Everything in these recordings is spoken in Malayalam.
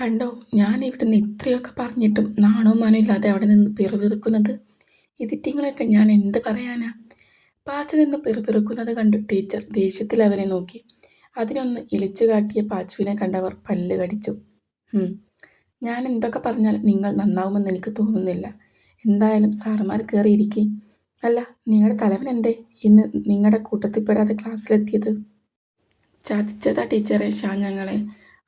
കണ്ടോ ഞാൻ ഇവിടുന്ന് ഇത്രയൊക്കെ പറഞ്ഞിട്ടും നാണോ മാനോ ഇല്ലാതെ അവിടെ നിന്ന് പിറുപിറുക്കുന്നത്? ഇതിറ്റിങ്ങളെയൊക്കെ ഞാൻ എന്ത് പറയാനാ? പാച്ചു നിന്ന് പിറുപിറുക്കുന്നത് കണ്ടു ടീച്ചർ ദേഷ്യത്തിൽ അവനെ നോക്കി. അതിനൊന്ന് ഇളിച്ചു കാട്ടിയ പാച്ചുവിനെ കണ്ടവർ പല്ല് കടിച്ചു. ഞാൻ എന്തൊക്കെ പറഞ്ഞാൽ നിങ്ങൾ നന്നാവുമെന്ന് എനിക്ക് തോന്നുന്നില്ല. എന്തായാലും സാറുമാർ കയറിയിരിക്കെ അല്ല നിങ്ങളുടെ തലവൻ എന്തേ? ഇന്ന് നിങ്ങളുടെ കൂട്ടത്തിൽപ്പെടാതെ ക്ലാസ്സിലെത്തിയത്? ചതിച്ചതാ ടീച്ചറെ ഷാ ഞങ്ങളെ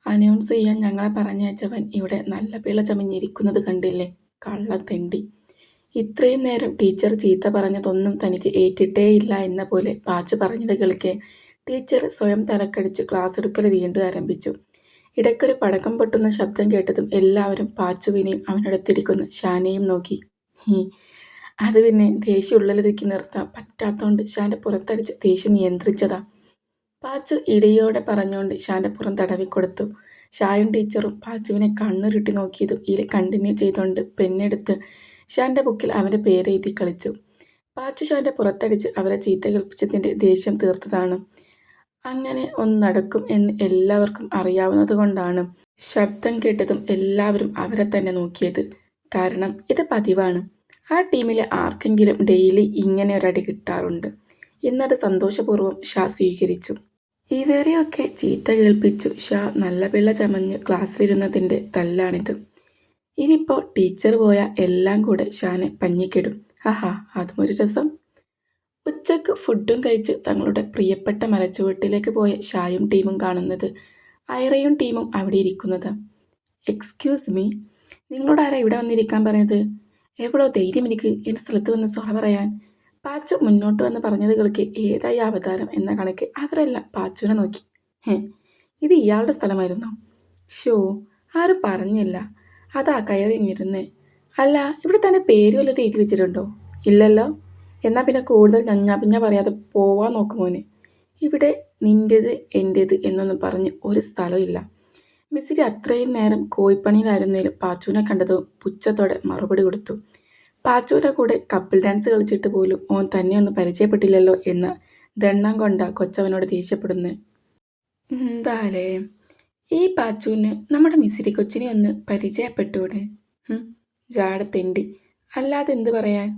അനൗൺസ് ചെയ്യാൻ ഞങ്ങളെ പറഞ്ഞയച്ചവൻ ഇവിടെ നല്ല പിള്ള ചമഞ്ഞിരിക്കുന്നത് കണ്ടില്ലേ? കള്ളത്തെണ്ടി. ഇത്രയും നേരം ടീച്ചർ ചീത്ത പറഞ്ഞതൊന്നും തനിക്ക് ഏറ്റിട്ടേയില്ല എന്ന പോലെ പാച്ചു പറഞ്ഞത് കേൾക്കെ. ടീച്ചർ സ്വയം തലക്കടിച്ച് ക്ലാസ് എടുക്കൽ വീണ്ടും ആരംഭിച്ചു. ഇടയ്ക്കൊരു പടക്കം പൊട്ടുന്ന ശബ്ദം കേട്ടതും എല്ലാവരും പാച്ചുവിനെയും അവനടുത്തിരിക്കുന്ന ഷാനെയും നോക്കി. അത് പിന്നെ ദേഷ്യം ഉള്ളിലൊതുക്കി നിർത്താൻ പറ്റാത്തതുകൊണ്ട് ഷാന്റെ പുറത്തടിച്ച് ദേഷ്യം നിയന്ത്രിച്ചതാ. പാച്ചു ഇടിയോടെ പറഞ്ഞുകൊണ്ട് ഷാന്റെ പുറം തടവിക്കൊടുത്തു. ഷായും ടീച്ചറും പാച്ചുവിനെ കണ്ണുരുട്ടി നോക്കിയതും ഇതിൽ കണ്ടിന്യൂ ചെയ്തുകൊണ്ട് പെണ്ണെടുത്ത് ഷാന്റെ ബുക്കിൽ അവന്റെ പേര് എഴുതി കളിച്ചു. പാച്ചു ഷാന്റെ പുറത്തടിച്ച് അവരെ ചീത്ത കൽപ്പിച്ചതിന്റെ ദേഷ്യം തീർത്തതാണ്. അങ്ങനെ ഒന്ന് നടക്കും എന്ന് എല്ലാവർക്കും അറിയാവുന്നതുകൊണ്ടാണ് ശബ്ദം കേട്ടതും എല്ലാവരും അവരെ തന്നെ നോക്കിയത്. കാരണം ഇത് പതിവാണ്. ആ ടീമിലെ ആർക്കെങ്കിലും ഡെയിലി ഇങ്ങനെ ഒരടി കിട്ടാറുണ്ട്. ഇന്നത് സന്തോഷപൂർവം ഷാ സ്വീകരിച്ചു. ഇവരെയൊക്കെ ചീത്ത കേൾപ്പിച്ചു. ഷാ നല്ല പിള്ള ചമഞ്ഞു ക്ലാസ്സിലിരുന്നതിന്റെ തല്ലാണിത്. ഇനിയിപ്പോൾ ടീച്ചർ പോയ എല്ലാം കൂടെ ഷാനെ പഞ്ഞിക്കിടും. ആഹാ അതും ഒരു രസം. ഉച്ചയ്ക്ക് ഫുഡും കഴിച്ച് തങ്ങളുടെ പ്രിയപ്പെട്ട മലച്ചുവട്ടിലേക്ക് പോയ ഷായും ടീമും കാണുന്നത് ഐറയും ടീമും അവിടെ ഇരിക്കുന്നത്. എക്സ്ക്യൂസ് മീ നിങ്ങളോട് ആരാ ഇവിടെ വന്നിരിക്കാൻ പറഞ്ഞത് എവളോ ധൈര്യം എനിക്ക് എന്റെ സ്ഥലത്ത് വന്ന് സൊറ പറയാൻ. പാച്ചു മുന്നോട്ട് വന്ന് പറഞ്ഞത് കളിക്ക് ഏതായി അവതാരം എന്ന കണക്ക് അവരെല്ലാം പാച്ചുവിനെ നോക്കി. ഹേ ഇത് ഇയാളുടെ സ്ഥലമായിരുന്നോ? ഷോ ആരും പറഞ്ഞില്ല. അതാ കയറി ഇരുന്നേ അല്ല ഇവിടെ തന്നെ പേര് വല്ലതും എഴുതി വെച്ചിട്ടുണ്ടോ? ഇല്ലല്ലോ. എന്നാൽ പിന്നെ കൂടുതൽ ഞങ്ങാ പിന്നെ പറയാതെ പോവാൻ നോക്കുമോന് ഇവിടെ നിന്റേത് എന്റേത് എന്നൊന്നും പറഞ്ഞ് ഒരു സ്ഥലമില്ല മിസ്സിരി അത്രയും നേരം കോഴിപ്പണിയിലായിരുന്നേലും പാച്ചുവിനെ കണ്ടത് പുച്ഛത്തോടെ മറുപടി കൊടുത്തു. പാച്ചുവിന്റെ കൂടെ കപ്പിൾ ഡാൻസ് കളിച്ചിട്ട് പോലും ഓൻ തന്നെ ഒന്ന് പരിചയപ്പെട്ടില്ലല്ലോ എന്ന് ദണ്ണം കൊണ്ട കൊച്ചവനോട് ദേഷ്യപ്പെടുന്നു. എന്താലേ? ഈ പാച്ചുവിന് നമ്മുടെ മിസിരി കൊച്ചിനെ ഒന്ന് പരിചയപ്പെട്ടൂടെ? ജാടത്തെണ്ടി അല്ലാതെ എന്ത് പറയാൻ?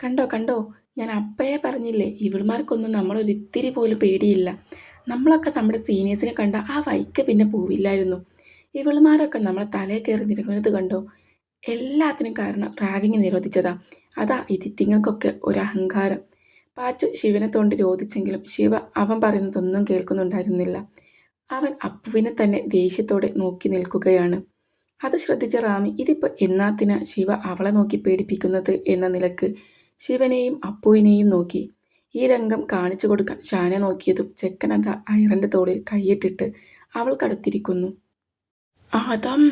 കണ്ടോ കണ്ടോ? ഞാൻ അപ്പയെ പറഞ്ഞില്ലേ ഇവൾമാർക്കൊന്നും നമ്മളൊരിത്തിരി പോലും പേടിയില്ല. നമ്മളൊക്കെ നമ്മുടെ സീനിയേഴ്സിനെ കണ്ട ആ വൈക്ക് പിന്നെ പോവില്ലായിരുന്നു. ഇവളുമാരൊക്കെ നമ്മളെ തലയിൽ കയറി നിരങ്ങുന്നത് കണ്ടോ? എല്ലാത്തിനും കാരണം റാഗിങ് നിരോധിച്ചതാ. അതാ ഇതിറ്റിങ്ങൾക്കൊക്കെ ഒരു അഹങ്കാരം പാച്ചു ശിവനെ തോണ്ടി രോധിച്ചെങ്കിലും ശിവ അവൻ പറയുന്നതൊന്നും കേൾക്കുന്നുണ്ടായിരുന്നില്ല. അവൻ അപ്പുവിനെ തന്നെ ദേഷ്യത്തോടെ നോക്കി നിൽക്കുകയാണ്. അത് ശ്രദ്ധിച്ച റാമി ഇതിപ്പോൾ എന്നാത്തിനാ ശിവ അവളെ നോക്കി പേടിപ്പിക്കുന്നത്? എന്ന നിലയ്ക്ക് ശിവനെയും അപ്പുവിനെയും നോക്കി. ഈ രംഗം കാണിച്ചു കൊടുക്കാൻ ഷാനെ നോക്കിയതും ചെക്കനത അയറിന്റെ തോളിൽ കൈയിട്ടിട്ട് അവൾ കടുത്തിരിക്കുന്നു. ആദം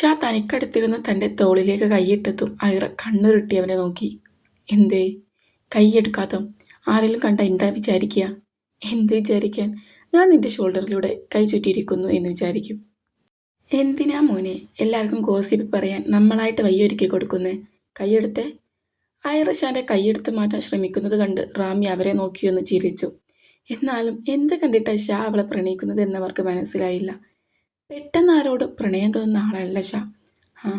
ഷാ തനിക്കടുത്തിരുന്ന് തന്റെ തോളിലേക്ക് കൈയിട്ടെത്തും. ഐറ കണ്ണുരുട്ടി അവനെ നോക്കി. എന്തേ? കൈയെടുക്കാത്തോ? ആരെങ്കിലും കണ്ട എന്താ വിചാരിക്കുക എന്ത് വിചാരിക്കാൻ? ഞാൻ നിന്റെ ഷോൾഡറിലൂടെ കൈ ചുറ്റിയിരിക്കുന്നു എന്ന് വിചാരിക്കും. എന്തിനാ മോനെ? എല്ലാവർക്കും ഗോസിപ്പ് പറയാൻ നമ്മളായിട്ട് വയ്യൊരുക്കി കൊടുക്കുന്നേ? കൈയെടുത്തേ? ഷാന്റെ കൈയെടുത്ത് മാറ്റാൻ ശ്രമിക്കുന്നത് കണ്ട് റാമി അവരെ നോക്കിയൊന്ന് ചിരിച്ചു. എന്നാലും എന്ത് കണ്ടിട്ടാണ് ഷാ അവളെ പ്രണയിക്കുന്നത് എന്നവർക്ക് മനസ്സിലായില്ല. പെട്ടെന്ന് ആരോടും പ്രണയം തോന്നുന്ന ആളല്ല ഷാ. ആ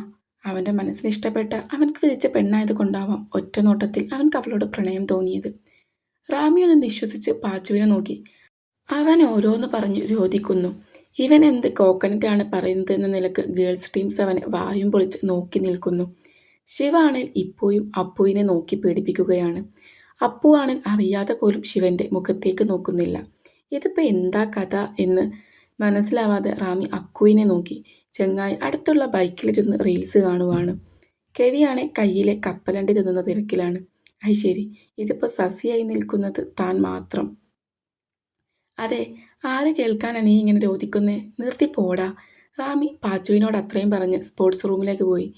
അവന്റെ മനസ്സിന് ഇഷ്ടപ്പെട്ട അവൻക്ക് വിധിച്ച പെണ്ണായത് കൊണ്ടാവാം ഒറ്റ നോട്ടത്തിൽ അവൻക്ക് അവളോട് പ്രണയം തോന്നിയത്. റാമി ഒന്ന് നിശ്വസിച്ച് പാച്ചുവിനെ നോക്കി. അവൻ ഓരോന്ന് പറഞ്ഞു രോധിക്കുന്നു. ഇവൻ എന്ത് കോക്കനറ്റാണ് പറയുന്നത് എന്ന നിലയ്ക്ക് ഗേൾസ് ടീംസ് അവനെ വായും പൊളിച്ച് നോക്കി നിൽക്കുന്നു. ശിവാണിൽ ഇപ്പോയും അപ്പുവിനെ നോക്കി പേടിപ്പിക്കുകയാണ്. അപ്പുവാണിൽ അറിയാതെ പോലും ശിവന്റെ മുഖത്തേക്ക് നോക്കുന്നില്ല. ഇതിപ്പോൾ എന്താ കഥ എന്ന് മനസ്സിലാവാതെ റാമി അക്കുവിനെ നോക്കി. ചെങ്ങായി അടുത്തുള്ള ബൈക്കിലിരുന്ന് റീൽസ് കാണുവാണ്. കെവിയാണെ കയ്യിലെ കപ്പലണ്ടി തിന്നുന്ന തിരക്കിലാണ്. അത് ശരി ഇതിപ്പോൾ സസിയായി നിൽക്കുന്നത് താൻ മാത്രം. അതെ ആര് കേൾക്കാനാ നീ ഇങ്ങനെ രോധിക്കുന്നേ? നിർത്തി പോടാ. റാമി പാച്ചുവിനോട് അത്രയും പറഞ്ഞ് സ്പോർട്സ് റൂമിലേക്ക് പോയി.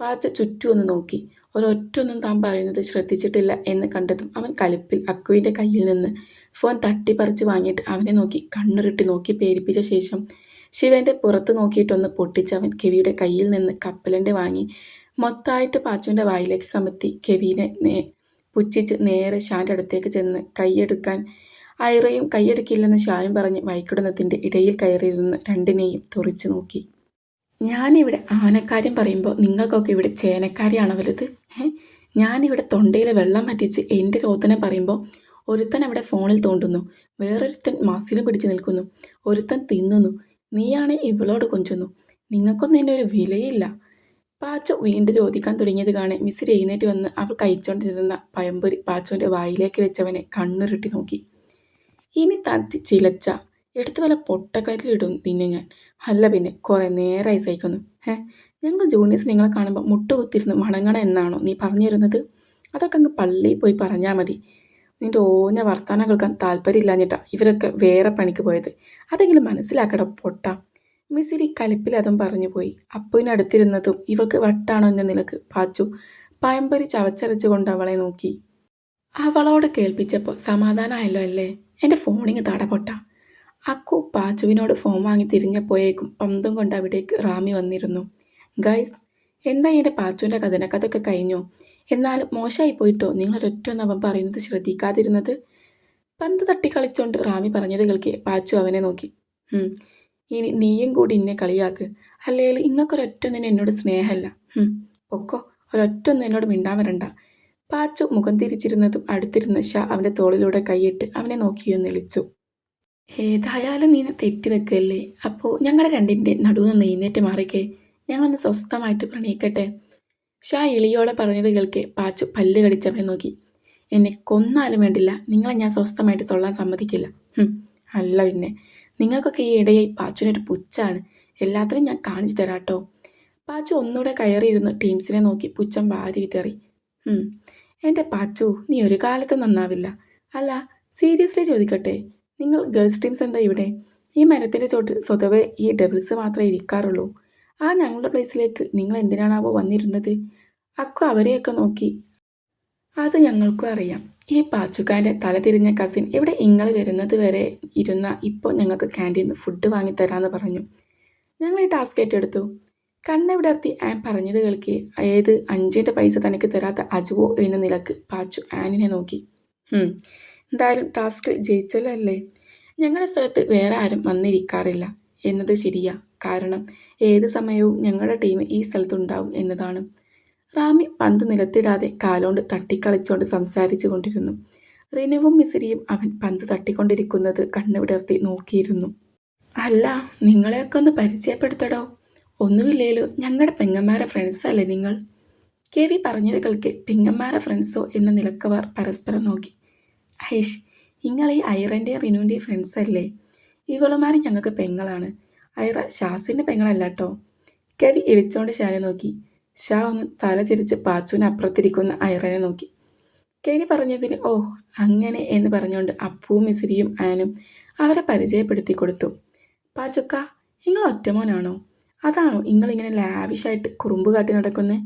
പാച്ച ചുറ്റും ഒന്ന് നോക്കി. ഒരൊറ്റൊന്നും താൻ പറയുന്നത് ശ്രദ്ധിച്ചിട്ടില്ല എന്ന് കണ്ടതും അവൻ കലിപ്പിൽ അക്കുവിന്റെ കയ്യിൽ നിന്ന് ഫോൺ തട്ടിപ്പറിച്ച് വാങ്ങിയിട്ട് അവനെ നോക്കി കണ്ണുരുട്ടി നോക്കി പേടിപ്പിച്ച ശേഷം ശിവന്റെ പുറത്ത് നോക്കിയിട്ടൊന്ന് പൊട്ടിച്ച് അവൻ കെവിയുടെ കയ്യിൽ നിന്ന് കപ്പലന്റെ വാങ്ങി മൊത്തമായിട്ട് പാച്ചുവിന്റെ വായിലേക്ക് കമത്തി. കെവിനെ നേ പുച്ഛിച്ച് നേരെ ഷാന്റെ അടുത്തേക്ക് ചെന്ന് കൈയെടുക്കാൻ ഐറയും കൈയെടുക്കില്ലെന്ന് ഷായും പറഞ്ഞ് വൈക്കിടുന്നതിന്റെ ഇടയിൽ കയറിയിരുന്ന് രണ്ടിനെയും തുറിച്ചു നോക്കി. ഞാനിവിടെ ആനക്കാര്യം പറയുമ്പോൾ നിങ്ങൾക്കൊക്കെ ഇവിടെ ചേനക്കാരിയാണോ വലുത്? ഏഹ് ഞാനിവിടെ തൊണ്ടയിൽ വെള്ളം പറ്റിച്ച് എന്റെ രോദനം പറയുമ്പോൾ ഒരുത്തൻ അവിടെ ഫോണിൽ തോണ്ടുന്നു. വേറൊരുത്തൻ മസിലും പിടിച്ച് നിൽക്കുന്നു. ഒരുത്തൻ തിന്നുന്നു. നീയാണെ ഇവളോട് കൊഞ്ചുന്നു. നിങ്ങൾക്കൊന്നും എന്നെ ഒരു വിലയില്ല. പാച്ചു വീണ്ടും രോധിക്കാൻ തുടങ്ങിയത് കാണെ മിസ് എഴുന്നേറ്റ് വന്ന് അവൾ കഴിച്ചുകൊണ്ടിരുന്ന പയമ്പൊരി പാച്ചുവിന്റെ വായിലേക്ക് വെച്ചവനെ കണ്ണുരുട്ടി നോക്കി. ഇനി തത്തി ചിലച്ച. എടുത്തു വല്ല പൊട്ടക്കലത്തിലിടും നിന്നെ ഞാൻ. അല്ല പിന്നെ കുറേ നേരമായി സഹിക്കുന്നു. ഏ ഞങ്ങൾ ജൂനിയേഴ്സ് നിങ്ങളെ കാണുമ്പോൾ മുട്ടുകുത്തിരുന്ന് മണങ്ങണ എന്നാണോ നീ പറഞ്ഞു തരുന്നത്? അതൊക്കെ അങ്ങ് പള്ളിയിൽ പോയി പറഞ്ഞാൽ മതി. നിന്റെ ഓഞ്ഞ വർത്തമാനം കേൾക്കാൻ താല്പര്യമില്ലാഞ്ഞിട്ടാ ഇവരൊക്കെ വേറെ പണിക്ക് പോയത്. അതെങ്കിലും മനസ്സിലാക്കട പൊട്ട. മിസിരി കലിപ്പിലതും പറഞ്ഞു പോയി. അപ്പുവിനടുത്തിരുന്നതും ഇവൾക്ക് വട്ടാണോ എന്ന നിലയ്ക്ക് പാച്ചു. പയമ്പരി ചവച്ചരച്ചുകൊണ്ട് അവളെ നോക്കി. അവളോട് കേൾപ്പിച്ചപ്പോൾ സമാധാനമായല്ലോ അല്ലേ? എന്റെ ഫോണിങ് തടപൊട്ട അക്കു പാച്ചുവിനോട് ഫോൺ വാങ്ങി തിരിഞ്ഞപ്പോയേക്കും പന്തും കൊണ്ട് അവിടേക്ക് റാമി വന്നിരുന്നു. ഗൈസ് എന്താ എന്റെ പാച്ചുവിന്റെ കഥന കഥയൊക്കെ കഴിഞ്ഞോ? എന്നാൽ മോശമായി പോയിട്ടോ? നിങ്ങളൊരൊറ്റ അവൻ പറയുന്നത് ശ്രദ്ധിക്കാതിരുന്നത്? പന്ത് തട്ടി കളിച്ചോണ്ട് റാമി പറഞ്ഞത് കേൾക്കെ. പാച്ചു അവനെ നോക്കി. ഇനി നീയും കൂടി ഇന്നെ കളിയാക്ക്. അല്ലെങ്കിൽ ഇങ്ങക്കൊരൊറ്റൊന്നിനും എന്നോട് സ്നേഹമല്ല പൊക്കോ. ഒരൊറ്റൊന്നും എന്നോട് മിണ്ടാൻ വരണ്ട. പാച്ചു മുഖം തിരിച്ചിരുന്നതും അടുത്തിരുന്ന ഷാ അവന്റെ തോളിലൂടെ കൈയിട്ട് അവനെ നോക്കിയൊന്ന് വിളിച്ചു ഏതായാലും നീനെ തെറ്റി നിൽക്കല്ലേ അപ്പോൾ ഞങ്ങളുടെ രണ്ടിന്റെ നടുവെന്ന് എഴുന്നേറ്റ് മാറിക്കേ. ഞങ്ങളൊന്ന് സ്വസ്ഥമായിട്ട് പ്രണയിക്കട്ടെ? ഷാ ഇളിയോടെ പറഞ്ഞത് കേൾക്കെ പാച്ചു പല്ല് കടിച്ചവനെ നോക്കി. എന്നെ കൊന്നാലും വേണ്ടില്ല നിങ്ങളെ ഞാൻ സ്വസ്ഥമായിട്ട് സൊള്ളാൻ സമ്മതിക്കില്ല. അല്ല പിന്നെ നിങ്ങൾക്കൊക്കെ ഈ ഇടയായി പാച്ചുവിനൊരു പുച്ഛാണ്. എല്ലാത്തിനും ഞാൻ കാണിച്ചു തരാട്ടോ. പാച്ചു ഒന്നുകൂടെ കയറിയിരുന്ന് ടീംസിനെ നോക്കി പുച്ഛം വാരി വിതറി. "ഹും, എന്റെ പാച്ചു നീ ഒരു കാലത്ത് നന്നാവില്ല. അല്ല സീരിയസ്ലി ചോദിക്കട്ടെ നിങ്ങൾ ഗേൾസ് ടീംസ് എന്താ ഇവിടെ? ഈ മരത്തിന്റെ ചോട്ടിൽ സ്വതവേ ഈ ഡബിൾസ് മാത്രമേ ഇരിക്കാറുള്ളൂ. ആ ഞങ്ങളുടെ പ്ലേസിലേക്ക് നിങ്ങൾ എന്തിനാണാവോ വന്നിരുന്നത്? അക്കു അവരെയൊക്കെ നോക്കി. അത് ഞങ്ങൾക്കും അറിയാം. ഈ പാച്ചുക്കാന്റെ തലതിരിഞ്ഞ കസിൻ ഇവിടെ ഇങ്ങൾ വരുന്നത് വരെ ഇരുന്ന ഇപ്പോൾ ഞങ്ങൾക്ക് ക്യാന്റീനിൽ നിന്ന് ഫുഡ് വാങ്ങിത്തരാമെന്ന് പറഞ്ഞു. ഞങ്ങൾ ഈ ടാസ്ക് ഏറ്റെടുത്തു. കണ്ണെവിടർത്തി ആൻ പറഞ്ഞത് കേൾക്കി. ഏത് അഞ്ചിന്റെ പൈസ തനിക്ക് തരാത്ത അജുവോ എന്ന നിലയ്ക്ക് പാച്ചു ആനിനെ നോക്കി. "ഹും, എന്തായാലും ടാസ്ക് ജയിച്ചല്ലോ? അല്ലേ ഞങ്ങളുടെ സ്ഥലത്ത് വേറെ ആരും വന്നിരിക്കാറില്ല. എന്നത് ശരിയാ. കാരണം ഏത് സമയവും ഞങ്ങളുടെ ടീം ഈ സ്ഥലത്തുണ്ടാവും എന്നതാണ്. റാമി പന്ത് നിലത്തിടാതെ കാലോണ്ട് തട്ടിക്കളിച്ചുകൊണ്ട് സംസാരിച്ചു കൊണ്ടിരുന്നു. റിനുവും മിസിരിയും അവൻ പന്ത് തട്ടിക്കൊണ്ടിരിക്കുന്നത് കണ്ണുവിടർത്തി നോക്കിയിരുന്നു. അല്ല നിങ്ങളെയൊക്കെ ഒന്ന് പരിചയപ്പെടുത്തടോ. ഒന്നുമില്ലേലോ ഞങ്ങളുടെ പെങ്ങന്മാരെ ഫ്രണ്ട്സല്ലേ നിങ്ങൾ? കെ വി പറഞ്ഞത് കളിക്ക് പെങ്ങന്മാരെ ഫ്രണ്ട്സോ എന്ന നിലക്കവർ പരസ്പരം നോക്കി. ഐഷ് നിങ്ങൾ ഈ ഐറന്റെയും റിനുവിന്റെയും ഫ്രണ്ട്സ് അല്ലേ ഇവളുമാർ ഞങ്ങൾക്ക് പെങ്ങളാണ്. ഐറ ഷാസിന്റെ പെങ്ങളല്ല കേട്ടോ കവി ഇളിച്ചോണ്ട് ഷാനെ നോക്കി. ഷാ ഒന്ന് തല ചിരിച്ച് പാച്ചുവിന് അപ്പുറത്തിരിക്കുന്ന ഐറനെ നോക്കി. കെവി പറഞ്ഞതിന് ഓ അങ്ങനെ എന്ന് പറഞ്ഞുകൊണ്ട് അപ്പുവും മിസിരിയും ആനും അവരെ പരിചയപ്പെടുത്തി കൊടുത്തു. പാച്ചുക്ക നിങ്ങൾ ഒറ്റമോനാണോ? അതാണോ നിങ്ങളിങ്ങനെ ലാവിഷായിട്ട് കുറുമ്പ് കാട്ടി നടക്കുന്നത്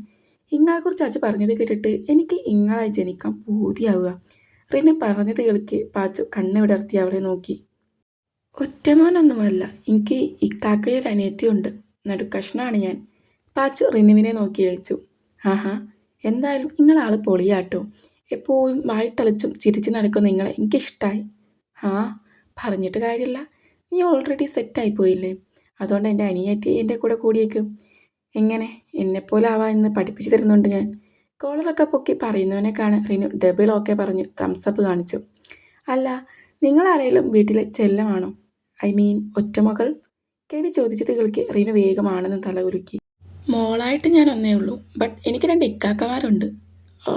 ഇങ്ങളെക്കുറിച്ച് അച്ഛൻ പറഞ്ഞത് കേട്ടിട്ട് എനിക്ക് ഇങ്ങളായി ജനിക്കാൻ പൂതിയാവുക. റിന് പറഞ്ഞത് കേൾക്ക് പാച്ചു കണ്ണ് വിടർത്തി അവളെ നോക്കി. ഒറ്റമോനൊന്നുമല്ല. എനിക്ക് ഇക്കാക്കയൊരു അനിയത്തിയുണ്ട്. നടുക്കഷ്ണാണ് ഞാൻ. പാച്ചു റിനുവിനെ നോക്കി അയച്ചു ആഹാ എന്തായാലും നിങ്ങളാൾ പൊളിയാട്ടോ. എപ്പോഴും വായിട്ടലച്ചും ചിരിച്ചു നടക്കുന്ന നിങ്ങളെ എനിക്കിഷ്ടമായി ആ പറഞ്ഞിട്ട് കാര്യമില്ല നീ ഓൾറെഡി സെറ്റായി പോയില്ലേ? അതുകൊണ്ട് എന്റെ അനിയത്തി എന്റെ കൂടെ കൂടിയേക്കും. എങ്ങനെ? എന്നെപ്പോലെ ആവാ എന്ന് പഠിപ്പിച്ചു തരുന്നുണ്ട് ഞാൻ. കോളറൊക്കെ പൊക്കി പറയുന്നവനെ കാണാൻ റിനു ഡബിൾ ഓക്കെ പറഞ്ഞു തംസപ്പ് കാണിച്ചു. അല്ല നിങ്ങളാരേലും വീട്ടിലെ ചെല്ലമാണോ? ഐ മീൻ ഒറ്റമകൾ കെവി ചോദിച്ചത് കളിക്ക് റീന വേഗമാണെന്ന് തല ഉരുക്കി മോളായിട്ട് ഞാൻ ഒന്നേ ഉള്ളൂ ബട്ട് എനിക്ക് രണ്ട് ഇക്കാക്കമാരുണ്ട്. ഓ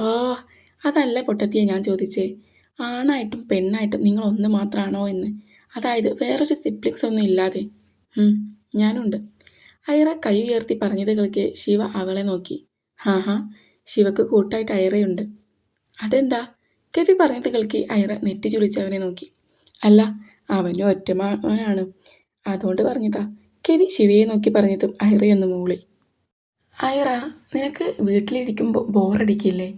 അതല്ല പൊട്ടത്തിയെ ഞാൻ ചോദിച്ചേ. ആണായിട്ടും പെണ്ണായിട്ടും നിങ്ങൾ ഒന്ന് മാത്രമാണോ എന്ന്. അതായത് വേറൊരു സിപ്ലിക്സ് ഒന്നും ഇല്ലാതെ. ഞാനുണ്ട്. ഐറ കൈ ഉയർത്തി പറഞ്ഞത് കളിക്ക് ശിവ അവളെ നോക്കി. ഹാ ഹാ ശിവക്ക് കൂട്ടായിട്ട് ഐറയുണ്ട് അതെന്താ? കെവി പറഞ്ഞത് കേൾക്കി ഐറ നെറ്റി ചുളിച്ച് അവനെ നോക്കി. അല്ല അവനും ഒറ്റമാനാണ് അതുകൊണ്ട് പറഞ്ഞതാ. കെവി ശിവയെ നോക്കി പറഞ്ഞതും ഐറയൊന്ന് മൂളി. ഐറ നിനക്ക് വീട്ടിലിരിക്കുമ്പോൾ ബോറടിക്കില്ലേ?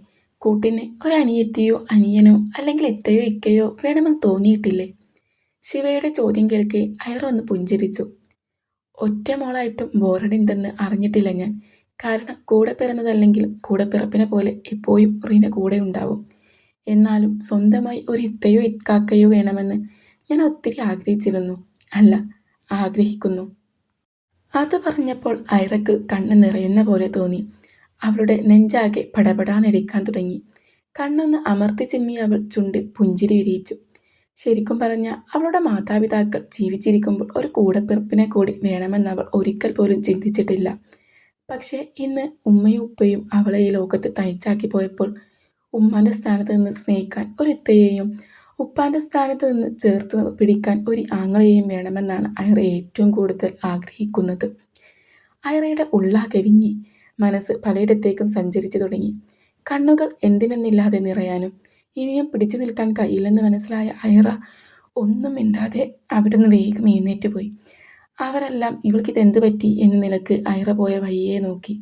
കൂട്ടിന് ഒരനിയത്തിയോ അനിയനോ അല്ലെങ്കിൽ ഇത്തയോ ഇക്കയോ വേണമെന്ന് തോന്നിയിട്ടില്ലേ? ശിവയുടെ ചോദ്യം കേൾക്കെ ഐറ ഒന്ന് പുഞ്ചിരിച്ചു. ഒറ്റ മോളായിട്ടും ബോറടിന്തെന്ന് അറിഞ്ഞിട്ടില്ല ഞാൻ. കാരണം കൂടെ പിറന്നതല്ലെങ്കിലും കൂടെ പിറപ്പിനെ പോലെ എപ്പോഴും റീന കൂടെ ഉണ്ടാവും. എന്നാലും സ്വന്തമായി ഒരു ഇത്തയോ ഇക്കാക്കയോ വേണമെന്ന് ഞാൻ ഒത്തിരി ആഗ്രഹിച്ചിരുന്നു. അല്ല ആഗ്രഹിക്കുന്നു. അത് പറഞ്ഞപ്പോൾ ഐറക്ക് കണ്ണ് നിറയുന്ന പോലെ തോന്നി. അവളുടെ നെഞ്ചാകെ പടപടാന്നിടിക്കാൻ തുടങ്ങി. കണ്ണൊന്ന് അമർത്തി ചിമ്മി അവൾ ചുണ്ടിൽ പുഞ്ചിരി വിരിയിച്ചു. ശരിക്കും പറഞ്ഞ അവളുടെ മാതാപിതാക്കൾ ജീവിച്ചിരിക്കുമ്പോൾ ഒരു കൂടപ്പിറപ്പിനെ കൂടി വേണമെന്ന് അവൾ ഒരിക്കൽ പോലും ചിന്തിച്ചിട്ടില്ല. പക്ഷേ ഇന്ന് ഉമ്മയും ഉപ്പയും അവളെ ഈ ലോകത്ത് തനിച്ചാക്കി പോയപ്പോൾ ഉമ്മാന്റെ സ്ഥാനത്ത് നിന്ന് സ്നേഹിക്കാൻ ഒരു ഇത്തയെയും ഉപ്പാന്റെ സ്ഥാനത്ത് നിന്ന് ചേർത്ത് പിടിക്കാൻ ഒരു ആങ്ങളെയും വേണമെന്നാണ് ഐറ ഏറ്റവും കൂടുതൽ ആഗ്രഹിക്കുന്നത്. അയറയുടെ ഉള്ളാകെ കവിഞ്ഞി മനസ്സ് പലയിടത്തേക്കും സഞ്ചരിച്ചു തുടങ്ങി. കണ്ണുകൾ എന്തിനെന്നില്ലാതെ നിറയാനും ഇനിയും പിടിച്ചു നിൽക്കാൻ കഴിയില്ലെന്ന് മനസ്സിലായ അയറ ഒന്നും മിണ്ടാതെ അവിടുന്ന് വേഗം എഴുന്നേറ്റ് പോയി. അവരെല്ലാം ഇവൾക്ക് ഇതെന്ത് പറ്റി? എന്ന് നിലയ്ക്ക് അയറ പോയ വഴിയെ നോക്കി.